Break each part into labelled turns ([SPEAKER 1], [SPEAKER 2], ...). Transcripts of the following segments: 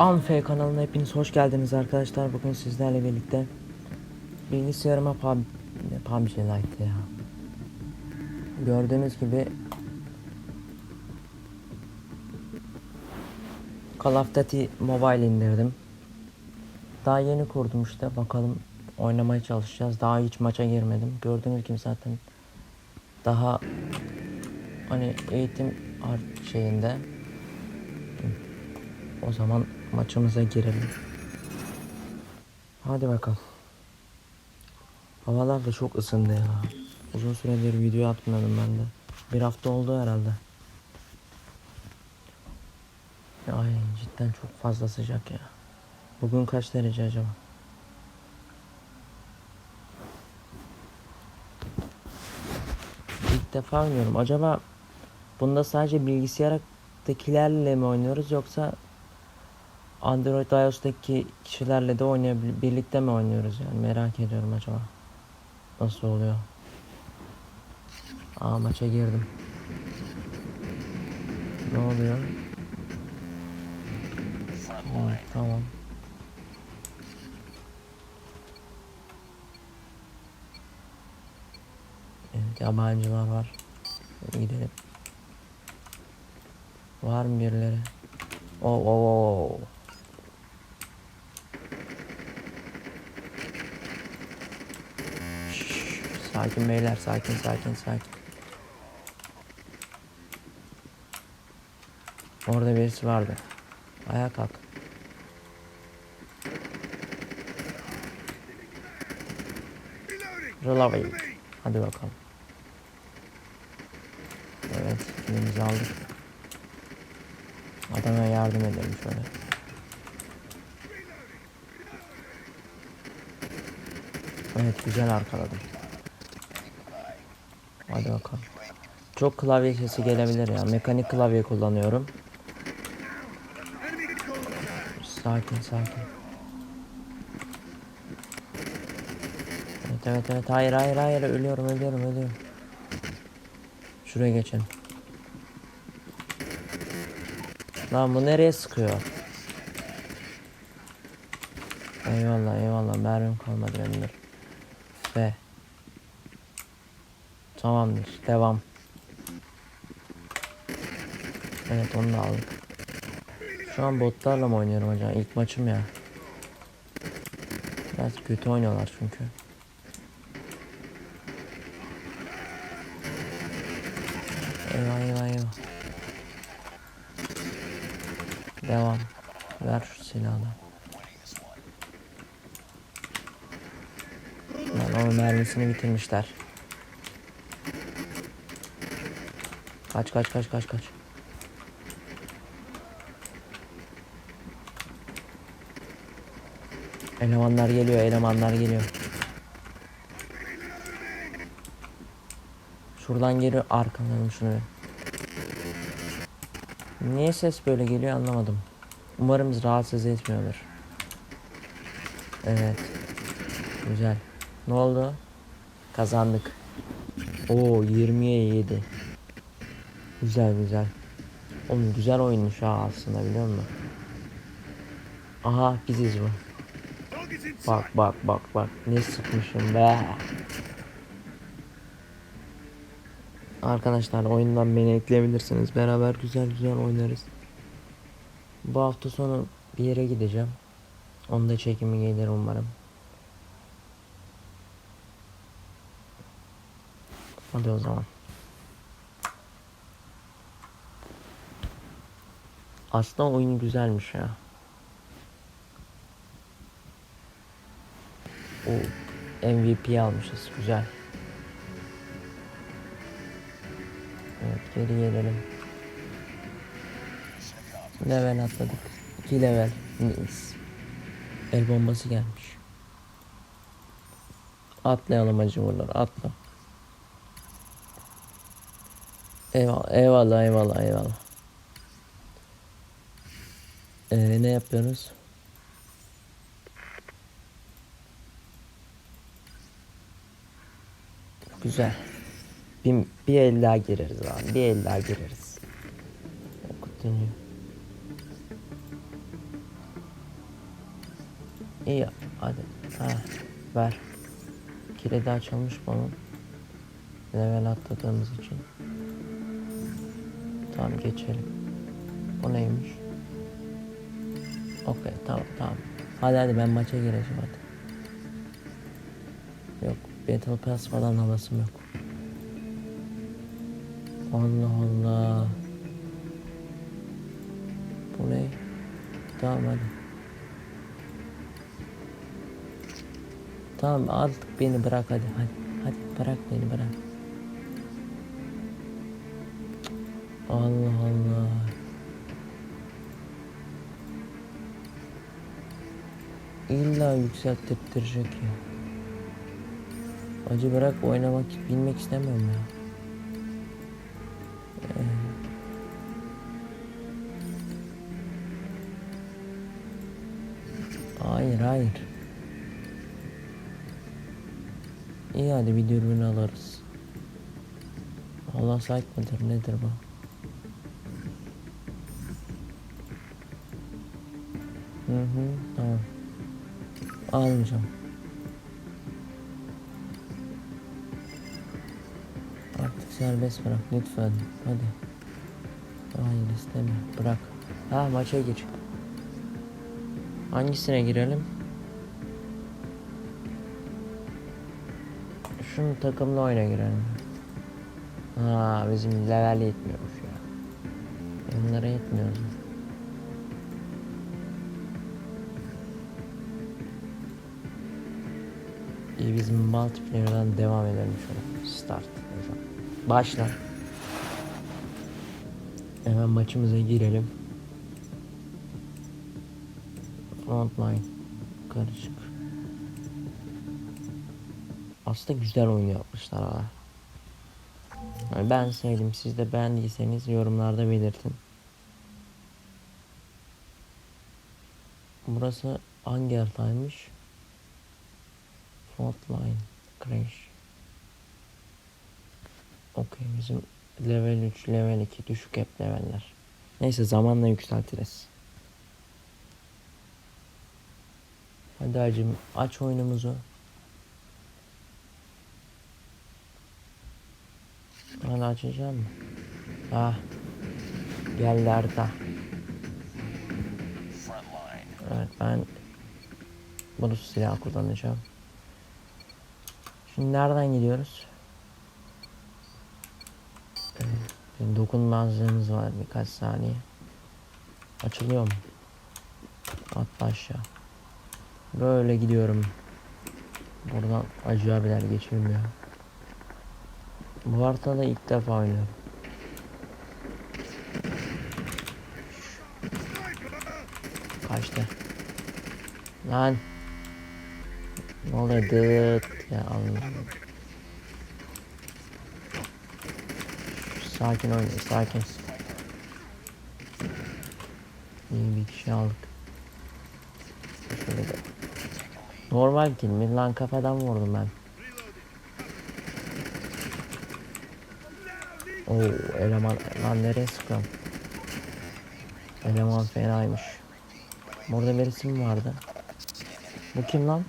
[SPEAKER 1] Anfe kanalına hepiniz hoş geldiniz arkadaşlar. Bugün sizlerle birlikte bilgisayarıma pub, PUBG Lite ya. Gördüğünüz gibi Call of Duty Mobile indirdim. Daha yeni kurdum işte. Bakalım oynamaya çalışacağız. Daha hiç maça girmedim. Gördüğünüz gibi zaten daha hani eğitim art şeyinde o zaman maçımıza girelim. Hadi bakalım. Havalar da çok ısındı ya. Uzun süredir video atmıyordum ben de. Bir hafta oldu herhalde. Ay cidden çok fazla sıcak ya. Bugün kaç derece acaba? İlk defa oynuyorum. Acaba bunda sadece bilgisayardakilerle mi oynuyoruz yoksa Android iOS'taki kişilerle de oynayabil birlikte mi oynuyoruz yani merak ediyorum acaba. Nasıl oluyor? Aa maça girdim. Ne oluyor? Hı, tamam. Evet yabancılar var. Gidelim. Var mı birileri? Oo, oo, oo. Sakin beyler sakin sakin sakin. Orada birisi vardı. Ayağa kalk. Reloading. Hadi bakalım. Evet, kilimizi aldık. Adama yardım edelim şöyle. Evet, güzel arkaladım. Hadi bakalım. Çok klavye sesi gelebilir ya. Mekanik klavye kullanıyorum. Sakin sakin. Evet evet evet. Hayır hayır hayır. Ölüyorum ölüyorum ölüyorum. Şuraya geçelim. Lan bu nereye sıkıyor? Eyvallah eyvallah. Mermim kalmadı benim. Ve Tamamdır. Devam. Evet onu da aldık. Şu an botlarla mı oynuyorum hocam? İlk maçım ya. Biraz kötü oynuyorlar çünkü. Eyvah eyvah eyvah. Devam. Ver şu silahı. Lan onun mermisini bitirmişler. Kaç kaç kaç kaç kaç. Elemanlar geliyor, elemanlar geliyor. Şuradan geliyor, arkadan şunu. Niye ses böyle geliyor anlamadım. Umarım rahatsız etmiyordur. Evet. Güzel. Ne oldu? Kazandık. Oo 20'ye 7. Güzel güzel. Oğlum güzel oyunmuş ha aslında biliyor musun? Aha biziz bu. Bak bak bak bak ne sıkmışım be. Arkadaşlar oyundan beni ekleyebilirsiniz. Beraber güzel güzel oynarız. Bu hafta sonu bir yere gideceğim. Onda çekimi gelir umarım. Hadi o zaman. Aslında oyun güzelmiş ya. O MVP almışız. Güzel. Evet geri gelelim. Level atladık. 2 level. El bombası gelmiş. Atlayalım acı buraları. Atla. Eyvallah, eyvallah, eyvallah, eyvallah. Ee, ne yapıyoruz? Güzel. Bir, bir el daha gireriz abi. Bir el daha gireriz. Okut deniyor. İyi hadi. Ha, ver. Kilidi açılmış bunun. Level atladığımız için. Tamam geçelim. Bu neymiş? Okey tamam tamam. Hadi hadi ben maça gireceğim hadi. Yok Battle Pass falan havasım yok. Allah Allah. Bu ne? Tamam hadi. Tamam artık beni bırak hadi hadi. Hadi bırak beni bırak. Allah Allah. İlla yükselttirecek ya. Acı bırak oynamak bilmek istemiyorum ya. Ee, Hayır hayır. İyi hadi bir dürbün alırız. Allah sahip mıdır nedir bu? Hı hı tamam. Almayacağım. Artık serbest bırak lütfen. Hadi. Hayır istemiyorum. Bırak. Ha maça gir. Hangisine girelim? Şunun takımla oyuna girelim. Ha bizim level yetmiyormuş ya. Onlara yetmiyor. İyi bizim multiplayer'dan devam edelim şöyle. Start. Başla. Hemen maçımıza girelim. Frontline. Karışık. Aslında güzel oyun yapmışlar ha. Yani ben sevdim. Siz de beğendiyseniz yorumlarda belirtin. Burası hangi haritaymış? Frontline Crash. Okey bizim level 3, level 2 düşük hep leveller. Neyse zamanla yükseltiriz. Hadi hacım aç oyunumuzu. Hala açacağım mı? Ah. Geldi harita. Evet ben bunu silah kullanacağım. Şimdi nereden gidiyoruz? Evet, bir dokunmazlığımız var birkaç saniye. Açılıyor mu? Atla aşağı. Böyle gidiyorum. Buradan acı abiler geçirmiyor. Bu haritada ilk defa oynuyorum. Kaçtı. Lan. Ne oluyor dıt ya Allah'ım. Sakin oynayın sakin. İyi bir kişi aldık. Şöyle de. Normal kill mi? Lan kafadan vurdum ben. Oo eleman lan nereye sıkıyorum? Eleman fenaymış. Burada birisi mi vardı? Bu kim lan?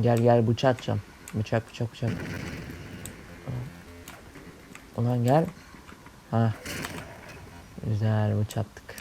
[SPEAKER 1] Gel gel bıçak atacağım. Bıçak bıçak bıçak. Ulan gel. Ha. Güzel bıçaktık.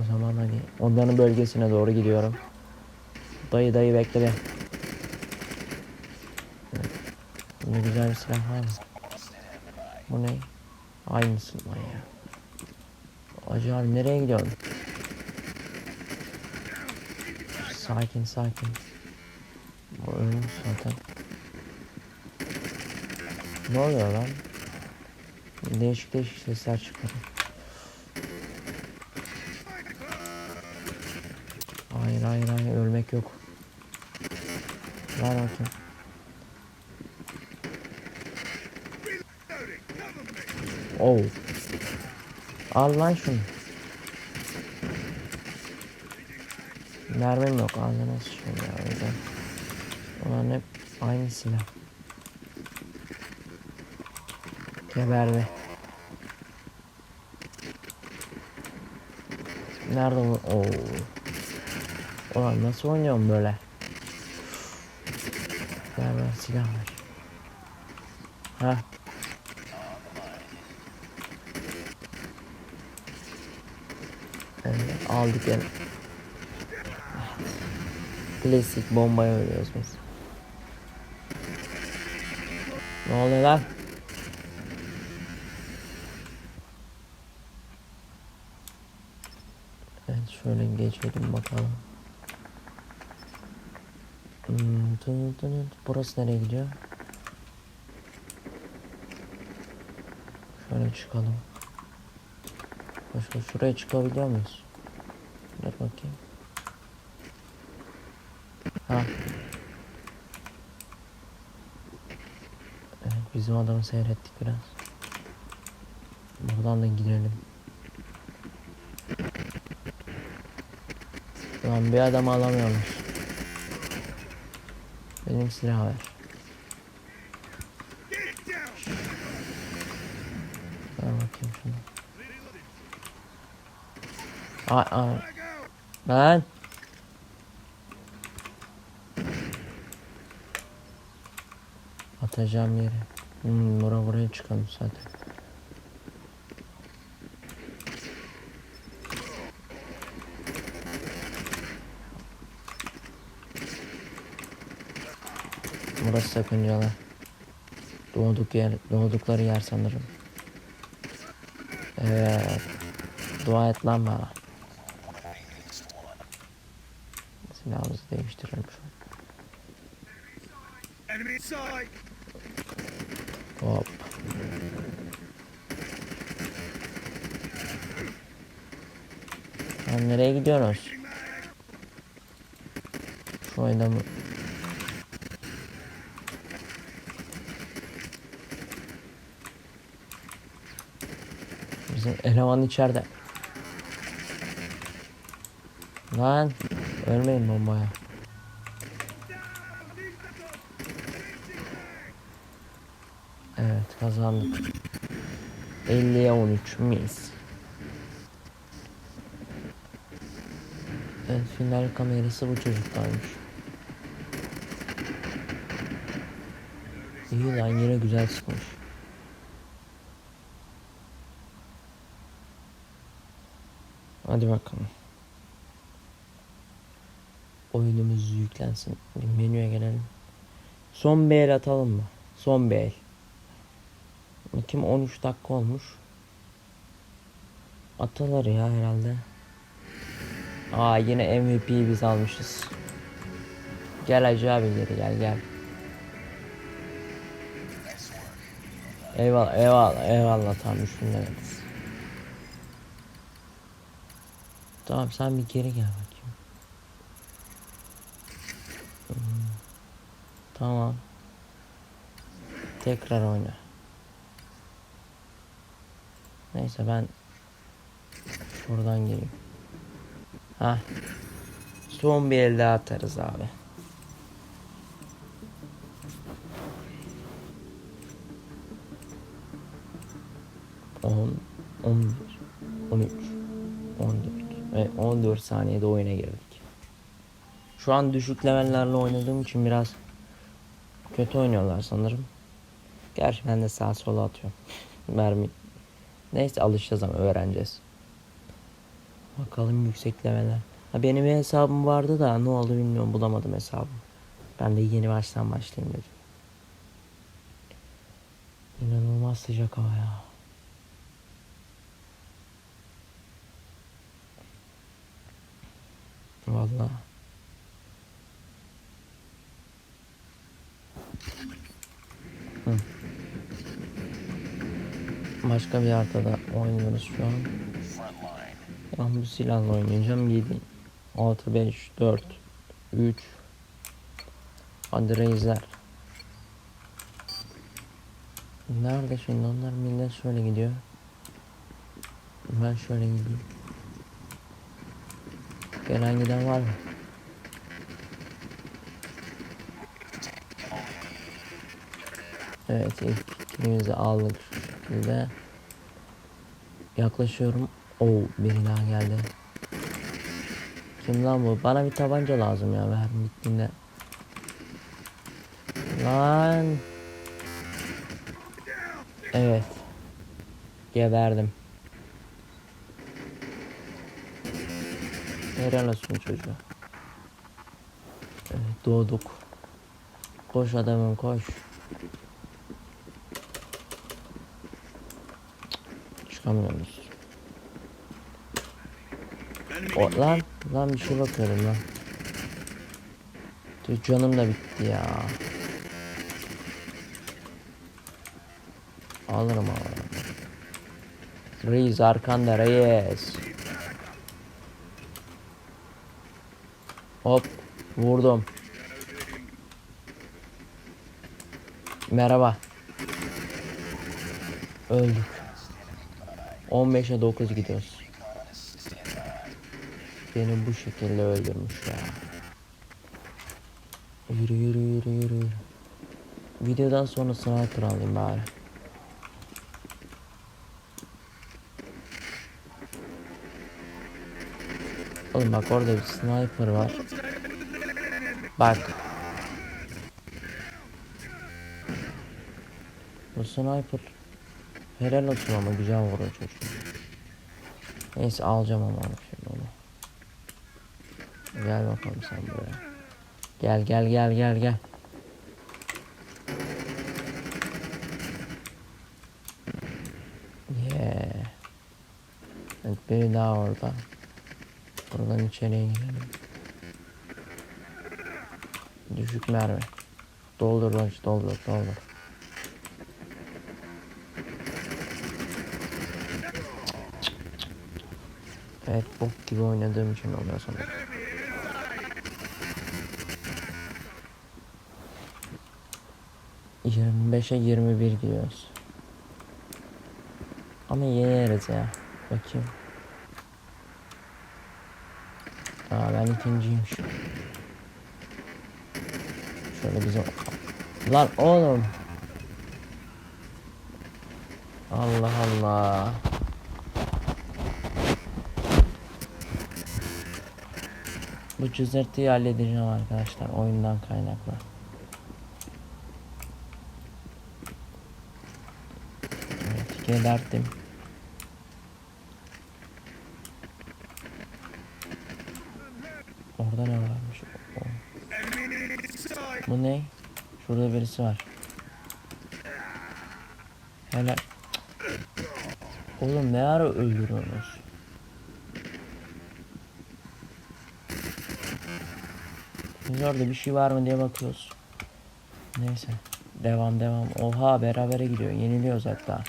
[SPEAKER 1] O zaman hadi onların bölgesine doğru gidiyorum. Dayı dayı bekle be. Burada güzel bir silah var mı? Bu ne? Aynısından ya. Acı abi nereye gidiyorsun? Sakin sakin. Bu ölmüş zaten. Ne oluyor lan? Değişik değişik sesler çıkarıyor. Hayır hayır hayır ölmek yok. Ver bakayım. Oh. Al lan şunu. Mermim yok ağzına sıçıyorum ya o yüzden. Ulan hep aynı silah. Geberdi. Nerede bu? Oo. Ulan nasıl oynuyorum böyle? Ver ver silah ver. Ha. Evet, aldık yani. Klasik bombaya ölüyoruz biz. Ne oluyor lan? Evet şöyle geçelim bakalım. Hmm. Burası nereye gidiyor? Şöyle çıkalım. Başka şuraya çıkabiliyor muyuz? Dur bakayım. Ha. Evet, bizim adamı seyrettik biraz. Buradan da gidelim. Lan bir adam alamıyormuş. Benim silah ver. Ver bakayım şunu. Ben. Atacağım yere. Hmm, bura buraya çıkalım zaten. Burası sakıncalı. Doğduk yer, doğdukları yer sanırım. Evet. Dua et lan bana. Silahımızı değiştirelim şu an. Hop. Lan nereye gidiyorsunuz? Şu oyunda mı? Bizim eleman içeride. Lan ölmeyin bombaya. Evet kazandık. 50'ye 13 mis. Evet final kamerası bu çocuklarmış. İyi lan yine güzel sıkmış. Hadi bakalım. Oyunumuz yüklensin. Menüye gelelim. Son bir el atalım mı? Son bir el. Kim 13 dakika olmuş. Atılır ya herhalde. Aa yine MVP'yi biz almışız. Gel Hacı abi geri gel gel. Eyvallah eyvallah eyvallah tam üstünde. Tamam sen bir geri gel bakayım. Hmm. Tamam. Tekrar oyna. Neyse ben şuradan gireyim. Ha. Son bir el daha atarız abi. On, on on üç, on dört ve on dört saniyede oyuna girdik. Şu an düşük levellerle oynadığım için biraz kötü oynuyorlar sanırım. Gerçi ben de sağa sola atıyorum. Mermi. Neyse alışacağız ama öğreneceğiz. Bakalım yüksek leveller. Ha benim bir hesabım vardı da ne oldu bilmiyorum bulamadım hesabımı. Ben de yeni baştan başlayayım dedim. İnanılmaz sıcak hava ya. Vallahi. Başka bir haritada oynuyoruz şu an. Ben bu silahla oynayacağım. 7, 6, 5, 4, 3. Hadi reisler. Nerede şimdi onlar millet şöyle gidiyor. Ben şöyle gideyim. Gelen giden var mı? Evet ilk kilimizi aldık. Şekilde yaklaşıyorum. Oo biri daha geldi. Kim lan bu? Bana bir tabanca lazım ya mermi bittiğinde. Lan. Evet. Geberdim. Helal olsun çocuğa. Evet, doğduk. Koş adamım koş. Çıkamıyoruz. O, lan lan bir şey bakıyorum lan. Tüh, canım da bitti ya. Alırım alırım. Reis arkanda reis. Hop vurdum. Merhaba. Öldük. 15'e 9 gidiyoruz. Beni bu şekilde öldürmüş ya. Yürü yürü yürü yürü. Videodan sonra sniper alayım bari. Oğlum bak orada bir sniper var. Bak. Bu sniper helal olsun ama güzel vuruyor çocuk. Neyse alacağım ama şimdi onu. Gel bakalım sen buraya. Gel gel gel gel gel. Yeah. Evet biri daha orada. Buradan içeriye girelim. Düşük mermi. Doldur lan doldur doldur. Evet bok gibi oynadığım için oluyor sanırım. Yirmi beşe yirmi bir gidiyoruz. Ama yeneriz ya. Bakayım. Aa ben ikinciyim şu. Şöyle bize... Lan oğlum. Allah Allah. Bu cızırtıyı halledeceğim arkadaşlar oyundan kaynaklı. Evet geberttim. Orada ne varmış? Bu ne? Şurada birisi var. Helal. Oğlum ne ara öldürüyorsunuz? Biz orada bir şey var mı diye bakıyoruz. Neyse. Devam devam. Oha berabere gidiyor. Yeniliyoruz hatta.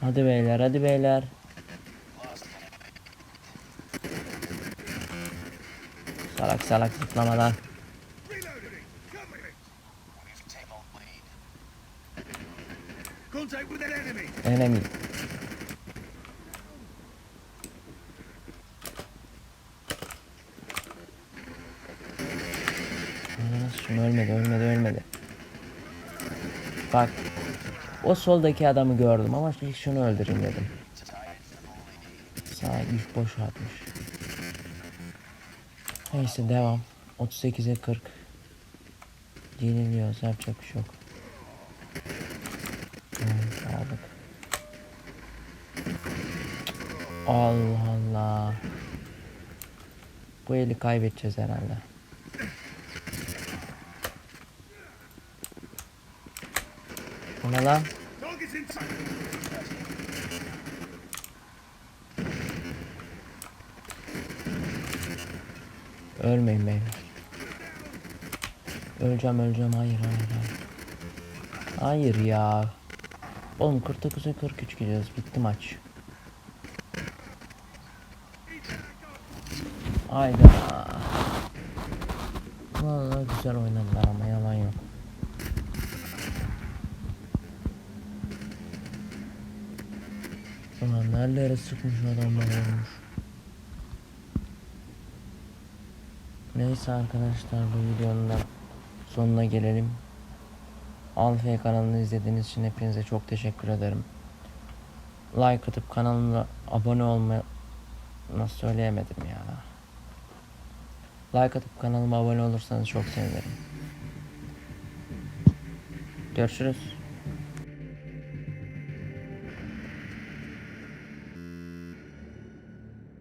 [SPEAKER 1] Hadi beyler hadi beyler. Salak salak zıplamadan.
[SPEAKER 2] Contact with an enemy.
[SPEAKER 1] Enemy. Şunu ölmedi ölmedi ölmedi. Bak. O soldaki adamı gördüm ama ilk şunu öldüreyim dedim. Sağ ilk boş atmış. Neyse devam. 38'e 40. Yeniliyoruz yapacak bir şey yok. Evet, aldık. Allah Allah. Bu eli kaybedeceğiz herhalde. Bu ne lan? Ölmeyin beyler. Öleceğim öleceğim hayır hayır hayır. Hayır ya. Oğlum 49'a 43 gidiyoruz bitti maç. Hayda. Vallahi güzel oynadılar ama yalan yok. Ulan nerelere sıkmış adamlar olmuş. Neyse arkadaşlar bu videonun da sonuna gelelim. Alfey kanalını izlediğiniz için hepinize çok teşekkür ederim. Like atıp kanalıma abone olmayı nasıl söyleyemedim ya. Like atıp kanalıma abone olursanız çok sevinirim. Görüşürüz.